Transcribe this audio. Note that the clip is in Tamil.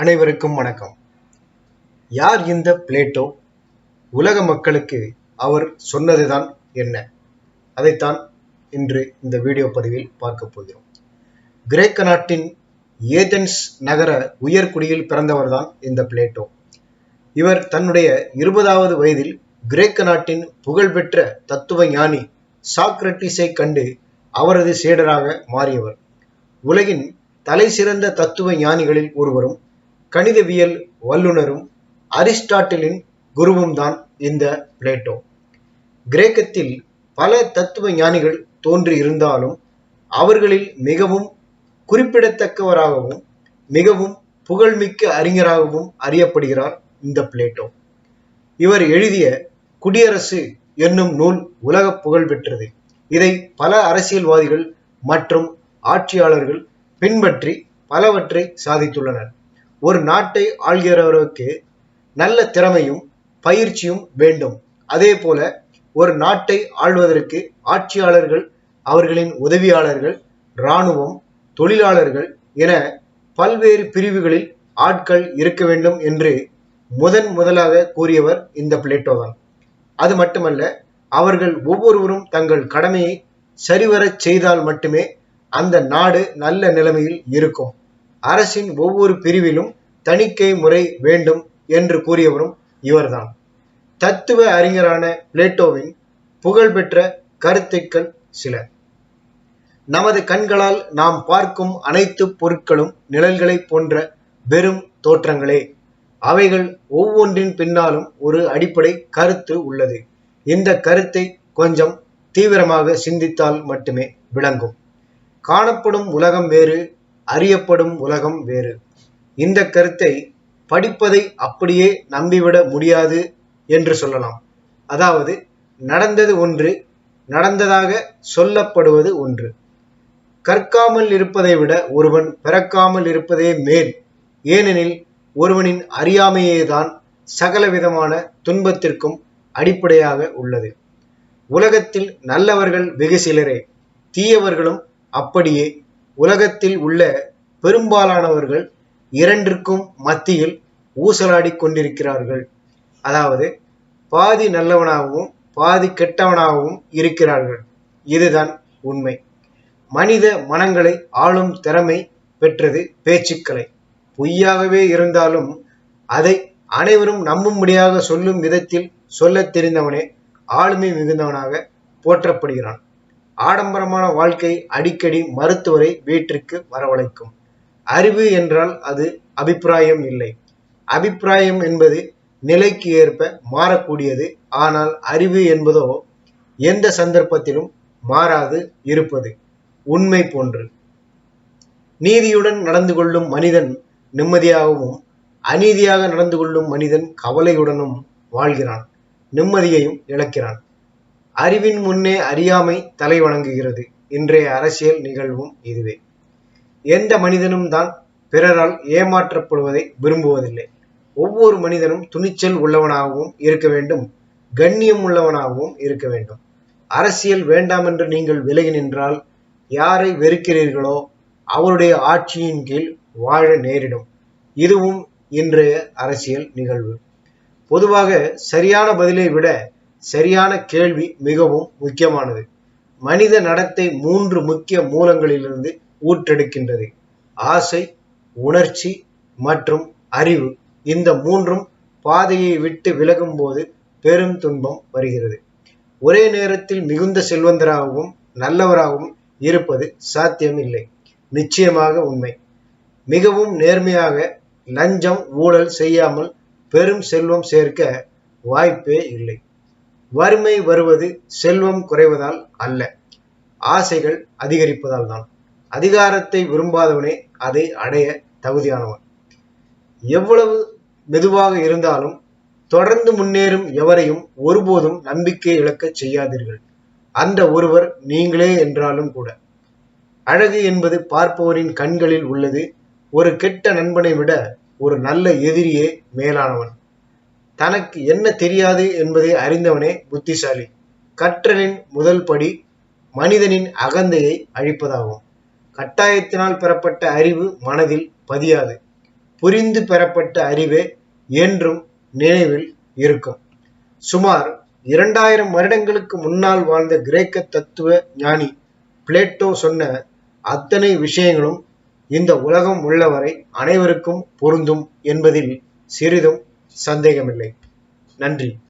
அனைவருக்கும் வணக்கம். யார் இந்த பிளேட்டோ? உலக மக்களுக்கு அவர் சொன்னதுதான் என்ன? அதைத்தான் இன்று இந்த வீடியோ பதிவில் பார்க்க போகிறோம். கிரேக்க நாட்டின் ஏதென்ஸ் நகர உயர்குடியில் பிறந்தவர்தான் இந்த பிளேட்டோ. இவர் தன்னுடைய இருபதாவது வயதில் கிரேக்க நாட்டின் புகழ்பெற்ற தத்துவ ஞானி சாக்ரட்டிஸை கண்டு அவரது சீடராக மாறியவர். உலகின் தலை சிறந்த தத்துவ ஞானிகளில் ஒருவரும் கணிதவியல் வல்லுனரும் அரிஸ்டாட்டிலின் குருவும் தான் இந்த பிளேட்டோ. கிரேக்கத்தில் பல தத்துவ ஞானிகள் தோன்றி இருந்தாலும் அவர்களில் மிகவும் குறிப்பிடத்தக்கவராகவும் மிகவும் புகழ்மிக்க அறிஞராகவும் அறியப்படுகிறார் இந்த பிளேட்டோ. இவர் எழுதிய குடியரசு என்னும் நூல் உலக புகழ் பெற்றது. இதை பல அரசியல்வாதிகள் மற்றும் ஆட்சியாளர்கள் பின்பற்றி பலவற்றை சாதித்துள்ளனர். ஒரு நாட்டை ஆள்கிறவருக்கு நல்ல திறமையும் பயிற்சியும் வேண்டும். அதே போல ஒரு நாட்டை ஆள்வதற்கு ஆட்சியாளர்கள் அவர்களின் உதவியாளர்கள் இராணுவம் தொழிலாளர்கள் என பல்வேறு பிரிவுகளில் ஆட்கள் இருக்க வேண்டும் என்று முதன் முதலாக கூறியவர் இந்த பிளேட்டோ தான் அது மட்டுமல்ல அவர்கள் ஒவ்வொருவரும் தங்கள் கடமையை சரிவரச் செய்தால் மட்டுமே அந்த நாடு நல்ல நிலைமையில் இருக்கும். அரசின் ஒவ்வொரு பிரிவிலும் தணிக்கை முறை வேண்டும் என்று கூறியவரும் இவர்தான். தத்துவ அறிஞரான பிளேட்டோவின் புகழ்பெற்ற கருத்துக்கள் சில. நமது கண்களால் நாம் பார்க்கும் அனைத்து பொருட்களும் நிழல்களை போன்ற வெறும் தோற்றங்களே. அவைகள் ஒவ்வொன்றின் பின்னாலும் ஒரு அடிப்படை கருத்து உள்ளது. இந்த கருத்தை கொஞ்சம் தீவிரமாக சிந்தித்தால் மட்டுமே விளங்கும். காணப்படும் உலகம் வேறு அறியப்படும் உலகம் வேறு. இந்த கருத்தை படிப்பதை அப்படியே நம்பிவிட முடியாது என்று சொல்லலாம். அதாவது நடந்தது ஒன்று நடந்ததாக சொல்லப்படுவது ஒன்று. கற்காமல் இருப்பதை விட ஒருவன் பிறக்காமல் இருப்பதே மேல். ஏனெனில் ஒருவனின் அறியாமையேதான் சகலவிதமான துன்பத்திற்கும் அடிப்படையாக உள்ளது. உலகத்தில் நல்லவர்கள் வெகு சிலரே. தீயவர்களும் அப்படியே. உலகத்தில் உள்ள பெரும்பாலானவர்கள் இரண்டிற்கும் மத்தியில் ஊசலாடி கொண்டிருக்கிறார்கள். அதாவது பாதி நல்லவனாகவும் பாதி கெட்டவனாகவும் இருக்கிறார்கள். இதுதான் உண்மை. மனித மனங்களை ஆளும் திறமை பெற்றது பேச்சுக்களை. பொய்யாகவே இருந்தாலும் அதை அனைவரும் நம்பும்படியாக சொல்லும் விதத்தில் சொல்லத் தெரிந்தவனே ஆளுமை மிகுந்தவனாக போற்றப்படுகிறான். ஆடம்பரமான வாழ்க்கை அடிக்கடி மருத்துவரை வீட்டிற்கு வரவழைக்கும். அறிவு என்றால் அது அபிப்பிராயம் இல்லை. அபிப்பிராயம் என்பது நிலைக்கு ஏற்ப மாறக்கூடியது. ஆனால் அறிவு என்பதோ எந்த சந்தர்ப்பத்திலும் மாறாது இருப்பது உண்மை போன்று. நீதியுடன் நடந்து கொள்ளும் மனிதன் நிம்மதியாகவும் அநீதியாக நடந்து கொள்ளும் மனிதன் கவலையுடனும் வாழ்கிறான் நிம்மதியையும் இழக்கிறான். அறிவின் முன்னே அறியாமை தலை வணங்குகிறது. இன்றைய அரசியல் நிகழ்வும் இதுவே. எந்த மனிதனும் தான் பிறரால் ஏமாற்றப்படுவதை விரும்புவதில்லை. ஒவ்வொரு மனிதனும் துணிச்சல் உள்ளவனாகவும் இருக்க வேண்டும். கண்ணியம் உள்ளவனாகவும் இருக்க வேண்டும். அரசியல் வேண்டாம் என்று நீங்கள் விலகி நின்றால் யாரை வெறுக்கிறீர்களோ அவருடைய ஆட்சியின் கீழ் வாழ நேரிடும். இதுவும் இன்றைய அரசியல் நிகழ்வு. பொதுவாக சரியான பதிலை விட சரியான கேள்வி மிகவும் முக்கியமானது. மனித நடத்தை மூன்று முக்கிய மூலங்களிலிருந்து ஊற்றெடுக்கின்றது. ஆசை உணர்ச்சி மற்றும் அறிவு இந்த மூன்றும் பாதையை விட்டு விலகும் போது பெரும் துன்பம் வருகிறது. ஒரே நேரத்தில் மிகுந்த செல்வந்தராகவும் நல்லவராகவும் இருப்பது சாத்தியமில்லை. நிச்சயமாக உண்மை. மிகவும் நேர்மையாக லஞ்சம் ஊழல் செய்யாமல் பெரும் செல்வம் சேர்க்க வாய்ப்பே இல்லை. வறுமை வருவது செல்வம் குறைவதால் அல்ல. ஆசைகள் அதிகரிப்பதால் தான். அதிகாரத்தை விரும்பாதவனே அதை அடைய தகுதியானவன். எவ்வளவு மெதுவாக இருந்தாலும் தொடர்ந்து முன்னேறும் எவரையும் ஒருபோதும் நம்பிக்கை இழக்கச் செய்யாதீர்கள். அந்த ஒருவர் நீங்களே என்றாலும் கூட. அழகு என்பது பார்ப்பவரின் கண்களில் உள்ளது ஒரு கெட்ட நண்பனை விட ஒரு நல்ல எதிரியே மேலானவன். தனக்கு என்ன தெரியாது என்பதை அறிந்தவனே புத்திசாலி. கற்றலின் முதல் படி மனிதனின் அகந்தையை அழிப்பதாகும். கட்டாயத்தினால் பெறப்பட்ட அறிவு மனதில் பதியாது. புரிந்து பெறப்பட்ட அறிவே என்றும் நினைவில் இருக்கும். சுமார் இரண்டாயிரம் வருடங்களுக்கு முன்னால் வாழ்ந்த கிரேக்க தத்துவ ஞானி பிளேட்டோ சொன்ன அத்தனை விஷயங்களும் இந்த உலகம் உள்ளவரை அனைவருக்கும் பொருந்தும் என்பதில் சிறிதும் சந்தேகமில்லை. நன்றி.